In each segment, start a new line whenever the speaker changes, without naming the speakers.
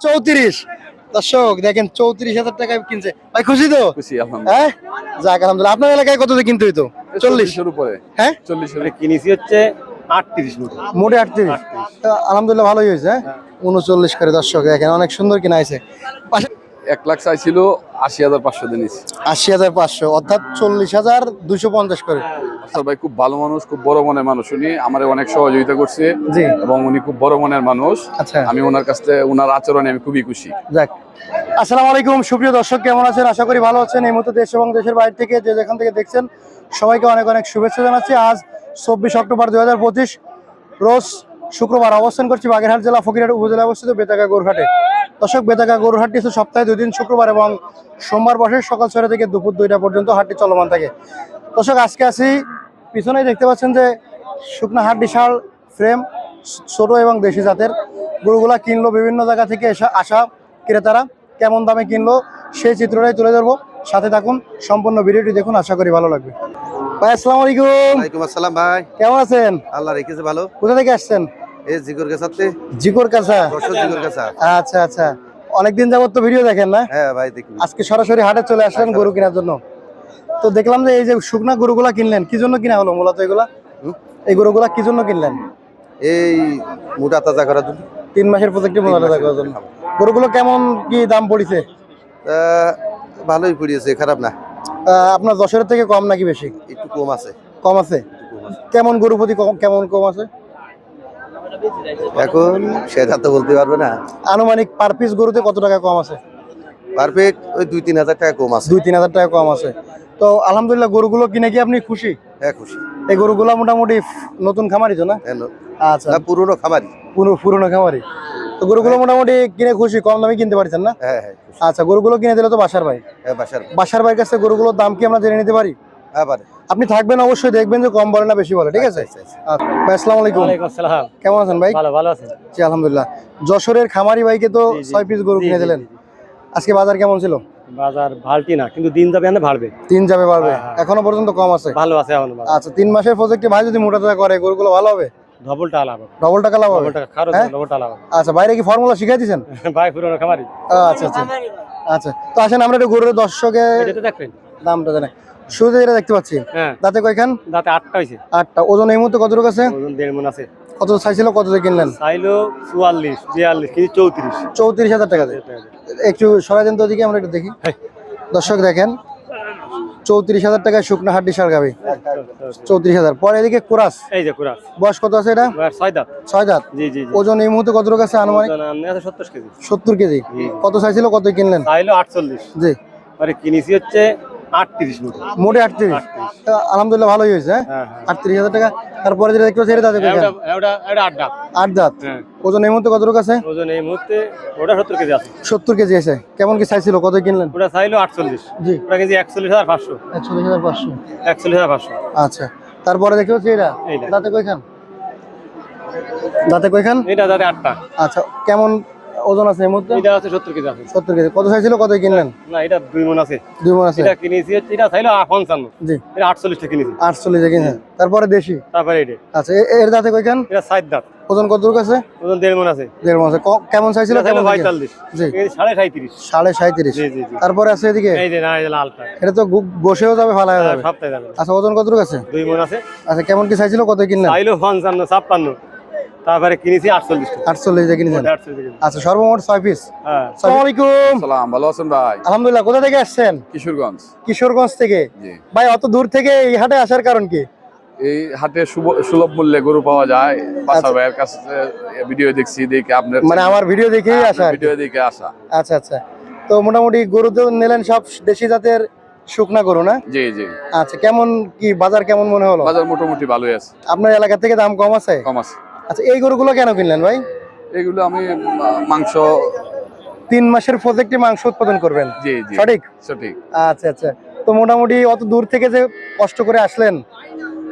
চৌত্রিশ। দর্শক দেখেন চৌত্রিশ হাজার টাকায় কিনছে। ভাই খুশি তো?
খুশি আলহামদুলিল্লাহ।
হ্যাঁ? যাক আলহামদুলিল্লাহ। আপনার এলাকায় কত কিনতে হইতো? চল্লিশ।
চল্লিশের উপরে।
হ্যাঁ?
চল্লিশের
মানে কিনেছি হচ্ছে আটত্রিশ
মোটে। আটত্রিশ। তা আলহামদুলিল্লাহ ভালোই হয়েছে হ্যাঁ? উনচল্লিশ করে দর্শক দেখেন অনেক সুন্দর কিনা আছে পাশে
এক লাখ চাইছিল আশি হাজার পাঁচশো দিনিস
আশি হাজার পাঁচশো অর্থাৎ চল্লিশ হাজার দুশো পঞ্চাশ করে।
আসার ভাই খুব ভালো মানুষ খুব বড় মনের মানুষ উনি। আমার অনেক সহযোগিতা করছে এবং উনি খুব বড় মনের মানুষ।
আচ্ছা।
আমি ওনার কাছ থেকে ওনার আচরণে আমি খুবই খুশি।
যাক। আসসালামু আলাইকুম সুপ্রিয় দর্শক কেমন আছেন? আশা করি ভালো আছেন। এই মুহূর্তে দেশ এবং দেশের বাইরে থেকে যে যেখান থেকে দেখছেন সবাইকে অনেক অনেক শুভেচ্ছা জানাচ্ছি। আজ চব্বিশ অক্টোবর দুই হাজার পঁচিশ রোজ শুক্রবার অবস্থান করছি বাগেরহাট জেলা ফকিরহাট উপজেলা অবস্থিত বেতাগা গরুহাটে দর্শক বেতাগা গরুহাটটি হচ্ছে সপ্তাহে দুই দিন শুক্রবার এবং সোমবার বসে সকাল ছয়টা থেকে দুপুর দুইটা পর্যন্ত হাটটি চলমান থাকে। দর্শক আজকে আসি পিছনেই দেখতে পাচ্ছেন যে শুকনা হাট বিশাল ফ্রেম ছোট এবং দেশি জাতের গরুগুলা কিনলো বিভিন্ন জায়গা থেকে এসা আসা ক্রেতারা। কেমন দামে কিনলো সেই চিত্রটাই তুলে ধরবো। সাথে থাকুন সম্পূর্ণ ভিডিওটি দেখুন আশা করি ভালো লাগবে। ভাই আসসালামু আলাইকুম।
ওয়ালাইকুম আসসালাম ভাই।
কেমন আছেন?
আল্লাহ রেখেছে ভালো।
কোথা থেকে আসছেন?
এই জিগর
কাছা
দর্শক জিগর গেছা
আচ্ছা আচ্ছা। অনেকদিন যাবত তো ভিডিও দেখেন না।
হ্যাঁ ভাই দেখি।
আজকে সরাসরি হাটে চলে আসলেন গরু কেনার জন্য। তো দেখলাম যে এই যে শুকনা গরুগুলা কিনলেন কি জন্য কিনা হলো মূলত এগুলা? এই গরুগুলা কি জন্য কিনলেন?
এই মোটা তাজা করার জন্য।
তিন মাসের প্রজেক্টে মূলত
মাসের
দেখার জন্য। গরুগুলো কেমন কি দাম পড়েছে?
ভালোই পড়িয়েছে খারাপ না।
আপনার দশের থেকে কম নাকি বেশি?
একটু কম আছে।
কম আছে।
কম আছে।
কেমন গরু প্রতি কম- কেমন কম আছে?
এখন সেটা তো বলতে পারবে না।
আনুমানিক পার পিস গরুতে কত টাকা কম আছে?
পারফেক্ট ওই দুই তিন হাজার টাকা কম আছে।
দুই তিন হাজার টাকা কম আছে। তো আলহামদুলিল্লাহ গরুগুলো কিনে কি আপনি খুশি?
হ্যাঁ খুশি।
এই গরুগুলো মোটামুটি নতুন খামারি তো না?
হ্যাঁ,
আচ্ছা।
পুরনো খামারি।
পুরো পুরনো খামারি। তো গরুগুলো মোটামুটি কিনে খুশি কম দামে কিনতে পারছেন না?
হ্যাঁ হ্যাঁ
আচ্ছা গরুগুলো কিনে দিলে তো বাসার ভাই।
হ্যাঁ বাসার
বাসার ভাইয়ের কাছে গরুগুলোর দাম কি আমরা জেনে নিতে পারি?
হ্যাঁ পারে।
আপনি থাকবেন অবশ্যই দেখবেন যে কম বলে না বেশি বলে ঠিক আছে?
আচ্ছা, আচ্ছা।
আচ্ছা। ভাই আসসালামু আলাইকুম।
ওয়ালাইকুম
কেমন আছেন ভাই?
ভালো ভালো আছেন
জি আলহামদুলিল্লাহ। যশোরের খামারি ভাইকে তো ছয় পিস গরু কিনে দিলেন। আজকে বাজার কেমন ছিল?
বাজার ভালটি না কিন্তু দিন যাবে এখানে বাড়বে।
তিন যাবে বাড়বে।
হ্যাঁ, হ্যাঁ।
এখনও পর্যন্ত কম আছে?
ভালো আছে এখন
আচ্ছা তিন মাসের প্রজেক্টে ভাই যদি মোটা টাকা করে গরুগুলো ভালো হবে?
ডবল টাকা লাভ হবে।
ডবল টাকা লাভ হবে?
ডবল টাকা খারো
হ্যাঁ?
টাকা লাভ
আচ্ছা বাইরে কি ফর্মুলা শিখাই দিয়েছেন
ভাই পুরোনো খামারি।
আচ্ছা আচ্ছা। আচ্ছা তো আসেন আমরা একটু গরুর দর্শকে দামটা জানাই। শুরুতে যেটা দেখতে পাচ্ছি।
হ্যাঁ।
দাঁতে কয়খান?
দাঁতে আটটা হয়েছে।
আটটা। ওজন এই মুহূর্তে কত আছে?
ওজন দেড় মন আছে।
কত চাইছিল কত কিনলেন?
চাইলো চুয়াল্লিশ বিয়াল্লিশ কিন্তু চৌত্রিশ।
চৌত্রিশ হাজার টাকা একটু সরাই দেন তো ওদিকে আমরা একটু দেখি।
হ্যাঁ।
দর্শক দেখেন চৌত্রিশ হাজার টাকায় শুকনো হাড্ডি সার গাবি। চৌত্রিশ হাজার। পরে এদিকে কোরাস।
এই যে কুরাস।
বয়স কত আছে এটা?
ছয় দাঁত।
ছয় দাঁত।
জি জি
ওজন এই মুহূর্তে কত আছে আনুমানিক?
সত্তর কেজি।
সত্তর কেজি। কত চাইছিল কত কিনলেন?
চাইলো আটচল্লিশ।
জি।
মানে কিনেছি হচ্ছে আটত্রিশ মতো
মোটে আটত্রিশ? তা আলহামদুলিল্লাহ ভালোই হয়েছে হ্যাঁ?
হ্যাঁ হ্যাঁ।
আটত্রিশ হাজার টাকা। তারপরে যেটা দেখতে পাচ্ছি এটা
এটা এটা এটা আট দাঁত।
আট দাঁত?
হ্যাঁ।
ওজন এই মুহূর্তে কত আছে?
ওজন এই মুহূর্তে ওটা সত্তর কেজি আছে।
কেজি আছে। কেমন কি চাইছিল কত কিনলেন?
ওটা চাইলো আটচল্লিশ।
জি।
ওটা কেজি একচল্লিশ হাজার পাঁচশো।
একচল্লিশ হাজার পাঁচশো।
একচল্লিশ হাজার পাঁচশো।
আচ্ছা। তারপরে দেখতে পাচ্ছি এটা।
এইটা।
দাঁতে কয়খান? দাঁতে কয়খান?
এটা আটটা।
আচ্ছা কেমন ওজন আছে এই মুহূর্তে?
এটা আছে সত্তর কেজি আছে।
সত্তর কেজি। কত চাইছিল কত কিনলেন?
না এটা দুই মন আছে।
দুই মন আছে।
এটা কিনেছি এটা চাইলো আ- পঞ্চান্ন।
জি।
এটা আটচল্লিশটা কিনেছি।
আটচল্লিশে কিনছেন তারপরে দেশি?
তারপরে এটা
আচ্ছা এর দাঁতে কয়খান?
এটা ষাট দাঁত।
ওজন কত আছে?
ওজন দেড় মন আছে।
দেড় মন আছে। কেমন চাইছিল কেমন দিকে?
পঁয়তাল্লিশ।
জি।
এটা সাড়ে সাঁত্রিশ
সাড়ে সাঁত্রিশ
জি জি
তারপরে আছে এদিকে?
এই যে না এই লালটা।
এটা তো বসেও যাবে ফালা
হ্যাঁ,
যাবে।
যাবে।
আচ্ছা ওজন কত আছে?
দুই মন আছে।
আচ্ছা কেমন কি চাইছিল কত কিনলেন?
চাইলো পঞ্চান্ন ছাপ্পান্ন। তারপরে কিনেছি আটচল্লিশ
আটচল্লিশে কিনেছেন?
আটচল্লিশ
আচ্ছা সর্বমোট ছয় পিস
হ্যাঁ।
আসসালামু আলাইকুম।
সালাম ভালো আছেন ভাই?
আলহামদুলিল্লাহ কোথা থেকে আসছেন?
কিশোরগঞ্জ।
কিশোরগঞ্জ থেকে? ভাই অত দূর থেকে এই হাটে আসার কারণ কি?
এই হাটে সুলভ মূল্যে গরু পাওয়া যায়। বাসার ভাইয়ের কাছে ভিডিও দেখছি দেখে আপনার
মানে আমার ভিডিও দেখেই আসা
ভিডিও দেখে আসা।
আচ্ছা আচ্ছা। তো মোটামুটি গরু তো নিলেন সব দেশি জাতের শুকনা গরু না?
জি জি।
আচ্ছা কেমন কি বাজার কেমন মনে হলো?
বাজার মোটামুটি ভালোই আছে।
আপনার এলাকা থেকে দাম কম আছে?
কম আছে।
আচ্ছা এই গরুগুলো কেন কিনলেন ভাই?
এগুলো আমি মাংস
তিন মাসের প্রজেক্টে মাংস উৎপাদন করবেন?
জি জি।
সঠিক?
সঠিক।
আচ্ছা আচ্ছা। তো মোটামুটি অত দূর থেকে যে কষ্ট করে আসলেন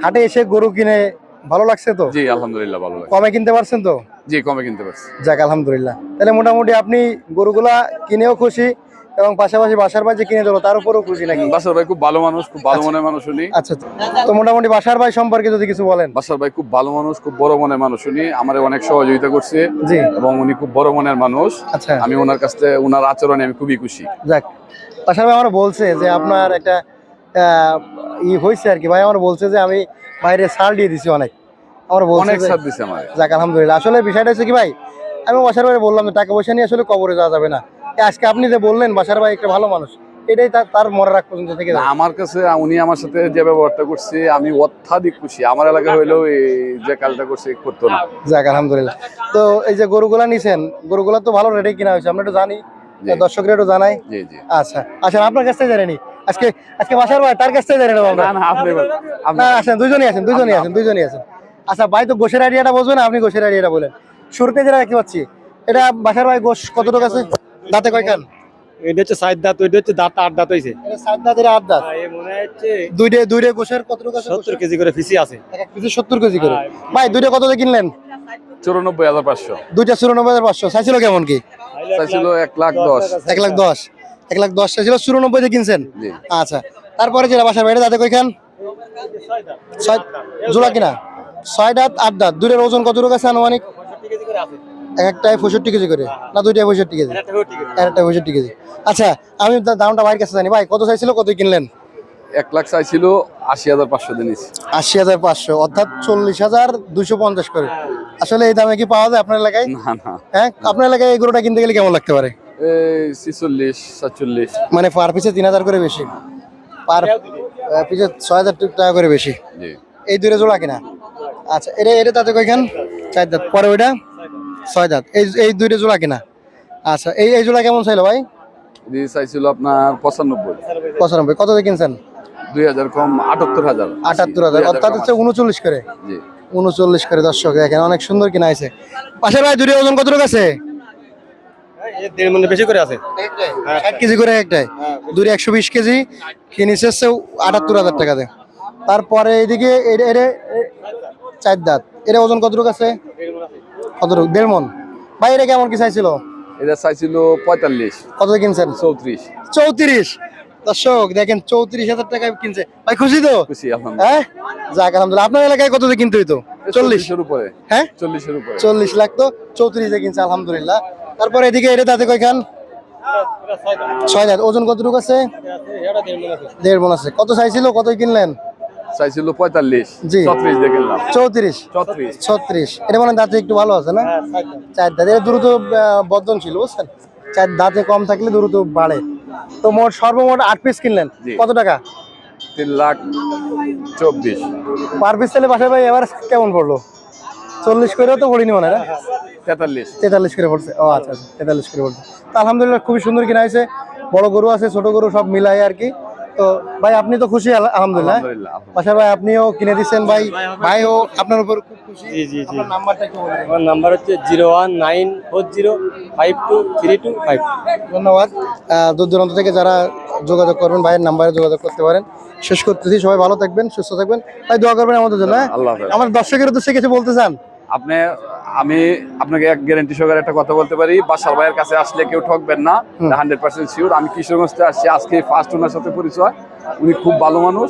হাটে এসে গরু কিনে ভালো লাগছে তো?
জি আলহামদুলিল্লাহ ভালো লাগে
কমে কিনতে পারছেন তো?
জি কমে কিনতে পারছি।
যাক আলহামদুলিল্লাহ। তাহলে মোটামুটি আপনি গরুগুলা কিনেও খুশি এবং পাশাপাশি বাসার ভাই যে কিনে দিলো তার উপরেও খুশি নাকি?
বাসার ভাই খুব ভালো মানুষ খুব ভালো মনের মানুষ উনি।
আচ্ছা তো মোটামুটি বাসার ভাই সম্পর্কে যদি কিছু বলেন।
বাসার ভাই খুব ভালো মানুষ খুব বড় মনের মানুষ উনি। আমার অনেক সহযোগিতা করছে
জি।
এবং উনি খুব বড় মনের মানুষ।
আচ্ছা।
আমি ওনার কাছ থেকে ওনার আচরণে আমি খুবই খুশি।
যাক বাসার ভাই আমার বলছে যে আপনার একটা আহ, ই হয়েছে আর কি। ভাই আমার বলছে যে আমি বাইরে সার দিয়ে দিছি অনেক। আমার বলছে
অনেক সাথ দিছে আমার
যাক আলহামদুলিল্লাহ। আসলে বিষয়টা হচ্ছে কি ভাই আমি বাসার ভাই বললাম টাকা পয়সা নিয়ে আসলে কবরে যাওয়া যাবে না। আজকে আপনি যে বললেন বাসার ভাই একটা ভালো মানুষ এটাই তার মনে রাখ পর্যন্ত থেকে
আমার কাছে উনি আমার সাথে যে ব্যবহারটা করছে আমি অত্যাধিক খুশি। আমার এলাকা হইলেও এই যে কাজটা করছে করতো না।
যাক আলহামদুলিল্লাহ। তো এই যে গরুগুলা নিছেন গরুগুলা তো ভালো রেটে কিনা হয়েছে আমরা একটু জানি। দর্শকরা একটু জানাই।
জি জি।
আচ্ছা আচ্ছা আপনার কাছ থেকে জানেনি আজকে আজকে বাসার ভাই তার কাছ থেকে
না আপনি
আসেন দুজনই আছেন দুজনই আছেন দুজনই আছেন আচ্ছা ভাই তো গোশের আইডিয়াটা বলবেন আপনি গোশের আইডিয়াটা বলেন। শুরুতে যেটা দেখতে পাচ্ছি? এটা বাসার ভাই গোশ কতটুকু আছে? দাঁতে কয়খান
এটা হচ্ছে সাত দাঁত ওইটা হচ্ছে দাঁত আট দাঁত হয়েছে
এটা সাত দাঁত এটা আট দাঁত।
মনে হচ্ছে
দুইটা দুইটা গোশের কতটুকু আছে
সত্তর কেজি করে ফিসি আছে।
এক পিসে সত্তর কেজি করে। ভাই দুইটা কত দিয়ে কিনলেন?
চুরানব্বই হাজার পাঁচশো।
দুইটা চুরানব্বই হাজার পাঁচশো। চাইছিল কেমন কি?
চাইছিল এক লাখ দশ
এক লাখ দশ। এক লাখ দশ চাইছিল চুরানব্বই দিয়ে কিনছেন?
জি।
আচ্ছা। তারপরে যেটা বাসার বাইরে দাঁতে কয়খান ছয় জোড়া কিনা? ছয় দাঁত আট দাঁত। দুইটার ওজন কতটুকু আছে আনুমানিক? একটাই পঁয়ষট্টি কেজি করে। না দুইটাই পঁয়ষট্টি কেজি। একটা পঁয়ষট্টি কেজি। আচ্ছা আমি দামটা ভাইয়ের কাছে জানি। ভাই কত চাইছিল কত কিনলেন?
এক লাখ চাইছিল আশি হাজার পাঁচশো দিনিস
আশি হাজার পাঁচশো অর্থাৎ চল্লিশ হাজার দুশো পঞ্চাশ করে। আসলে এই দামে কি পাওয়া যায় আপনার এলাকায়?
না না।
হ্যাঁ আপনার এলাকায় এই গরুটা কিনতে গেলে কেমন লাগতে পারে?
এই ছিচল্লিশ সাতচল্লিশ।
মানে পার পিছে তিন হাজার করে বেশি। পার পিছে ছয় হাজার টাকা করে বেশি। এই দুটো জোড়া কিনা? আচ্ছা এটা এটা তাতে কয়খান? চার পরে ওইটা? ছয় দাঁত। এই এই দুইটা জোড়া কিনা? আচ্ছা এই এই জোড়া কেমন চাইলো ভাই?
এটি চাইছিল আপনার পঁচানব্বই।
পঁচানব্বই। কত দিয়ে কিনছেন?
দুই হাজার কম আটাত্তর হাজার।
আটাত্তর হাজার। অর্থাৎ হচ্ছে উনচল্লিশ করে।
জি।
উনচল্লিশ করে দর্শক দেখেন অনেক সুন্দর কিনা আছে পাশের ভাই দুটো ওজন কতটুকু আছে?
দেড় মনে বেশি করে আছে।
ষাট কেজি করে একটাই। একশো বিশ কেজি কিনেছে হচ্ছে আটাত্তর হাজার টাকাতে। তারপরে এটা চার দাঁত। এটা ওজন কতটুকু আছে? কতটুকু দেড় মন ভাই এটা কেমন কি চাইছিল?
এটা চাইছিল পঁয়তাল্লিশ।
কত কিনছেন?
চৌত্রিশ।
চৌত্রিশ। দর্শক দেখেন চৌত্রিশ হাজার টাকায় কিনছে। ভাই খুশি তো?
খুশি আলহামদুলিল্লাহ।
হ্যাঁ? যাক আলহামদুলিল্লাহ। আপনার এলাকায় কত দিয়ে কিনতে হইতো? চল্লিশ।
চল্লিশের উপরে।
হ্যাঁ?
চল্লিশের উপরে।
চল্লিশ লাখ তো চৌত্রিশে কিনছে আলহামদুলিল্লাহ। তারপরে এদিকে এটা তাতে কয়খান ছয় হাজার ওজন কতটুকু আছে? দেড় মন আছে। কত চাইছিল? কত কিনলেন?
চাইছিল পঁয়তাল্লিশ
জি।
চৌত্রিশ দিয়ে কিনলাম
চৌত্রিশ।
চৌত্রিশ
ছত্রিশ। এটা মানে দাঁতে একটু ভালো আছে না? চার দাঁত। দ্রুত ছিল বুঝছেন? চার দাঁতে কম থাকলে দ্রুত বাড়ে। তো মোট সর্বমোট আট পিস কিনলেন। কত টাকা?
তিন লাখ চব্বিশ।
পার পিস তাহলে বাসায় ভাই এবার কেমন পড়ল? চল্লিশ করেও তো পড়িনি মনে হয়
তেতাল্লিশ।
তেতাল্লিশ করে পড়ছে। ও আচ্ছা আচ্ছা তেতাল্লিশ করে পড়ছে। আলহামদুলিল্লাহ খুবই সুন্দর কিনা হয়েছে। বড় গরু আছে ছোট গরু সব মিলাই আর কি। তো ভাই আপনি তো খুশি আল- আলহামদুলিল্লাহ।
আলহামদুলিল্লাহ
ভাই আপনিও কিনে দিচ্ছেন ভাই। ভাইও আপনার উপর খুব খুশি।
জি জি জি।
নাম্বারটা
আমার নাম্বার হচ্ছে zero one nine four zero five two three two five.
ধন্যবাদ। দূর দূরান্ত থেকে যারা যোগাযোগ করবেন ভাইয়ের নাম্বারে যোগাযোগ করতে পারেন। শেষ করতেছি। সবাই ভালো থাকবেন সুস্থ থাকবেন। ভাই দোয়া করবেন আমাদের জন্য হ্যাঁ? আমার দর্শকের উদ্দেশ্যে কিছু বলতে চান?
আপনি আমি আপনাকে এক গ্যারান্টি সহকারে একটা কথা বলতে পারি বাসার ভাইয়ের কাছে আসলে কেউ ঠকবেন না হান্ড্রেড পার্সেন্ট শিওর আমি কিশোরগঞ্জ থেকে আসছি আজকে ফার্স্ট ওনার সাথে পরিচয়। উনি খুব ভালো মানুষ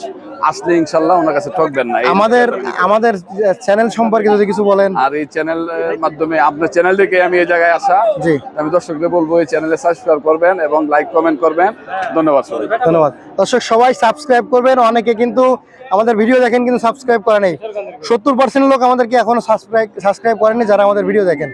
আসলে ইনশাল্লাহ ওনার কাছে ঠকবেন না।
আমাদের আমাদের চ্যানেল সম্পর্কে যদি কিছু বলেন।
আর এই চ্যানেলের মাধ্যমে আপনার চ্যানেল থেকে আমি এই জায়গায় আসা।
জি।
আমি দর্শকদের বলব এই চ্যানেলে সাবস্ক্রাইব করবেন এবং লাইক কমেন্ট করবেন। ধন্যবাদ সবাই
ধন্যবাদ। দর্শক সবাই সাবস্ক্রাইব করবেন। অনেকে কিন্তু আমাদের ভিডিও দেখেন কিন্তু সাবস্ক্রাইব করে নেই। সত্তর পার্সেন্ট লোক আমাদেরকে এখনও সাবস্ক্রাইব সাবস্ক্রাইব করেনি। যারা আমাদের ভিডিও দেখেন